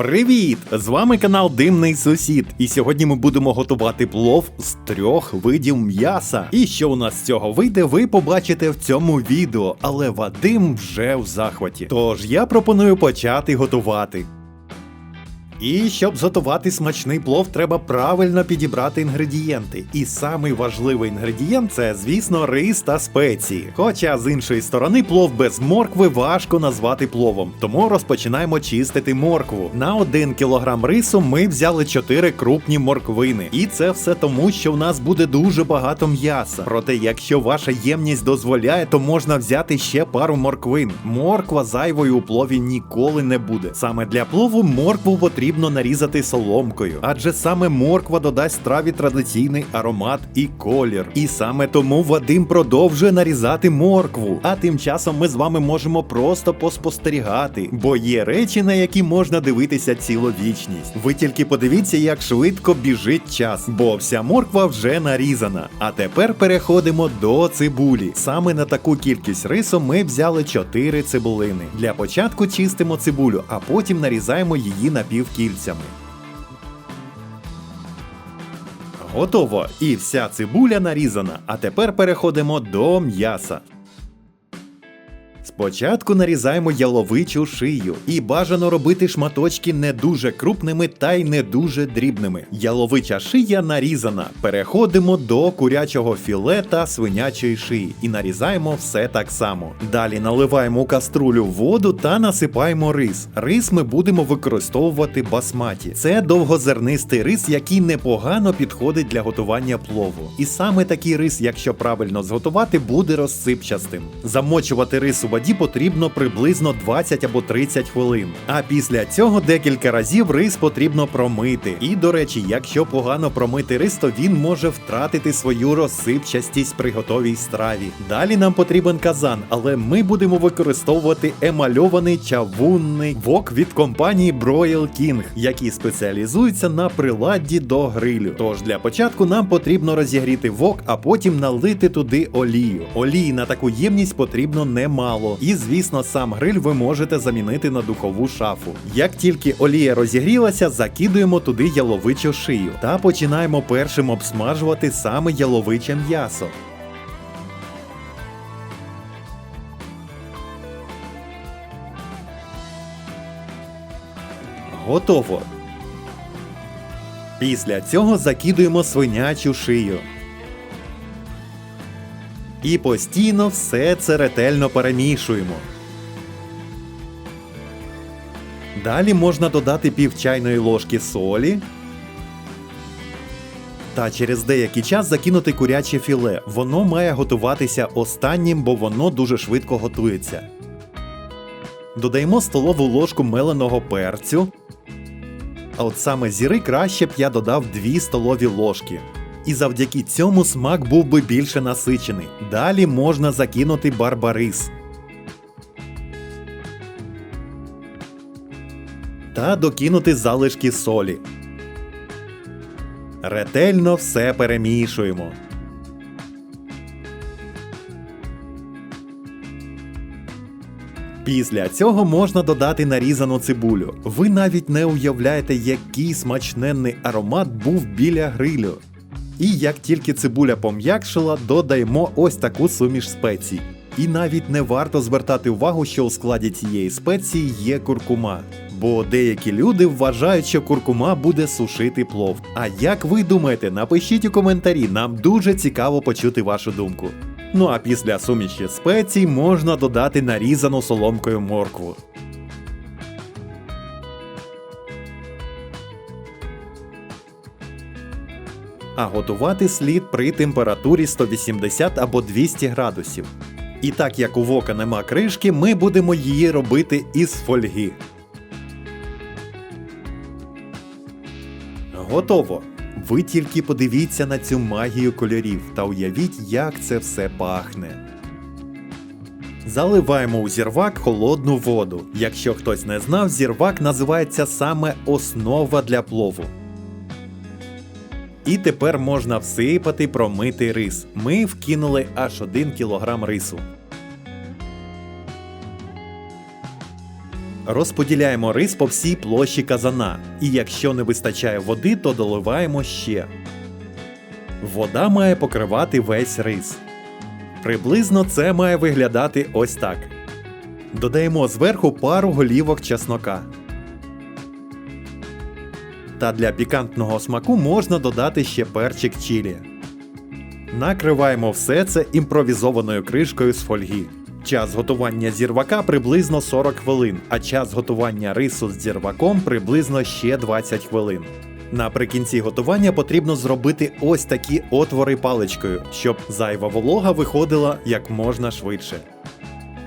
Привіт! З вами канал Димний Сусід. І сьогодні ми будемо готувати плов з трьох видів м'яса. І що у нас з цього вийде, ви побачите в цьому відео, але Вадим вже в захваті. Тож я пропоную почати готувати. І щоб зготувати смачний плов, треба правильно підібрати інгредієнти. І самий важливий інгредієнт це, звісно, рис та спеції. Хоча з іншої сторони, плов без моркви важко назвати пловом. Тому розпочинаємо чистити моркву. На 1 кг рису ми взяли 4 крупні морквини. І це все тому, що в нас буде дуже багато м'яса. Проте, якщо ваша ємність дозволяє, то можна взяти ще пару морквин. Морква зайвою у плові ніколи не буде. Саме для плову моркву потрібно нарізати соломкою, адже саме морква додасть страві традиційний аромат і колір. І саме тому Вадим продовжує нарізати моркву. А тим часом ми з вами можемо просто поспостерігати, бо є речі, на які можна дивитися цілу вічність. Ви тільки подивіться, як швидко біжить час, бо вся морква вже нарізана. А тепер переходимо до цибулі. Саме на таку кількість рису ми взяли 4 цибулини. Для початку чистимо цибулю, а потім нарізаємо її напівкільцями. Готово! І вся цибуля нарізана. А тепер переходимо до м'яса. Спочатку нарізаємо яловичу шию, і бажано робити шматочки не дуже крупними та й не дуже дрібними. Яловича шия нарізана. Переходимо до курячого філе та свинячої шиї і нарізаємо все так само. Далі наливаємо у каструлю воду та насипаємо рис. Рис ми будемо використовувати басматі. Це довгозернистий рис, який непогано підходить для готування плову. І саме такий рис, якщо правильно зготувати, буде розсипчастим. Замочувати рис у воді потрібно приблизно 20 або 30 хвилин. А після цього декілька разів рис потрібно промити. І до речі, якщо погано промити рис, то він може втратити свою розсипчастість при готовій страві. Далі нам потрібен казан, але ми будемо використовувати емальований чавунний вок від компанії Broil King, який спеціалізується на приладді до грилю. Тож для початку нам потрібно розігріти вок, а потім налити туди олію. Олії на таку ємність потрібно немало. І звісно, сам гриль ви можете замінити на духову шафу. Як тільки олія розігрілася, закидуємо туди яловичу шию та починаємо першим обсмажувати саме яловиче м'ясо. Готово. Після цього закидуємо свинячу шию. І постійно все це ретельно перемішуємо. Далі можна додати пів чайної ложки солі. Та через деякий час закинути куряче філе. Воно має готуватися останнім, бо воно дуже швидко готується. Додаємо столову ложку меленого перцю. А от саме зіри краще б я додав 2 столові ложки. І завдяки цьому смак був би більше насичений. Далі можна закинути барбарис. Та докинути залишки солі. Ретельно все перемішуємо. Після цього можна додати нарізану цибулю. Ви навіть не уявляєте, який смачненний аромат був біля грилю. І як тільки цибуля пом'якшила, додаємо ось таку суміш спецій. І навіть не варто звертати увагу, що у складі цієї спеції є куркума. Бо деякі люди вважають, що куркума буде сушити плов. А як ви думаєте, напишіть у коментарі, нам дуже цікаво почути вашу думку. Ну а після суміші спецій можна додати нарізану соломкою моркву. А готувати слід при температурі 180 або 200 градусів. І так як у вока нема кришки, ми будемо її робити із фольги. Готово! Ви тільки подивіться на цю магію кольорів та уявіть, як це все пахне. Заливаємо у зірвак холодну воду. Якщо хтось не знав, зірвак називається саме основа для плову. І тепер можна всипати промитий рис. Ми вкинули аж 1 кг рису. Розподіляємо рис по всій площі казана, і якщо не вистачає води, то доливаємо ще. Вода має покривати весь рис. Приблизно це має виглядати ось так. Додаємо зверху пару голівок чеснока. Та для пікантного смаку можна додати ще перчик чілі. Накриваємо все це імпровізованою кришкою з фольги. Час готування зірвака приблизно 40 хвилин, а час готування рису з зірваком приблизно ще 20 хвилин. Наприкінці готування потрібно зробити ось такі отвори паличкою, щоб зайва волога виходила як можна швидше.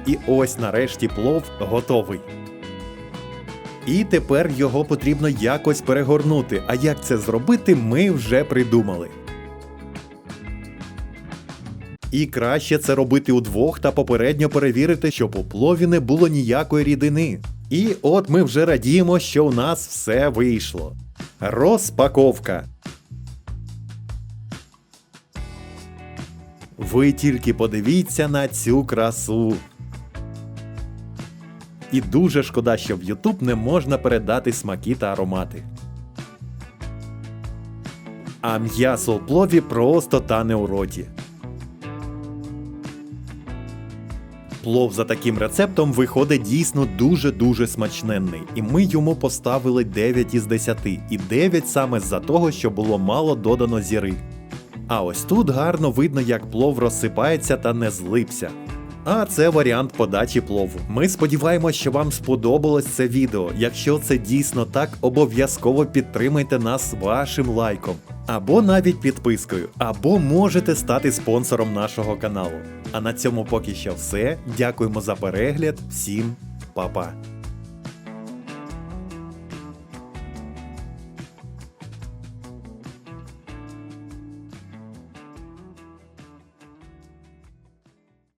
І ось нарешті плов готовий. І тепер його потрібно якось перегорнути. А як це зробити, ми вже придумали. І краще це робити удвох та попередньо перевірити, щоб у плові не було ніякої рідини. І от ми вже радіємо, що у нас все вийшло. Розпаковка. Ви тільки подивіться на цю красу. І дуже шкода, що в YouTube не можна передати смаки та аромати. А м'ясо у плові просто тане у роті. Плов за таким рецептом виходить дійсно дуже-дуже смачненний, і ми йому поставили 9 із 10, і 9 саме з-за того, що було мало додано зіри. А ось тут гарно видно, як плов розсипається та не злипся. А це варіант подачі плову. Ми сподіваємось, що вам сподобалось це відео. Якщо це дійсно так, обов'язково підтримайте нас вашим лайком, або навіть підпискою, або можете стати спонсором нашого каналу. А на цьому поки що все. Дякуємо за перегляд. Всім па-па!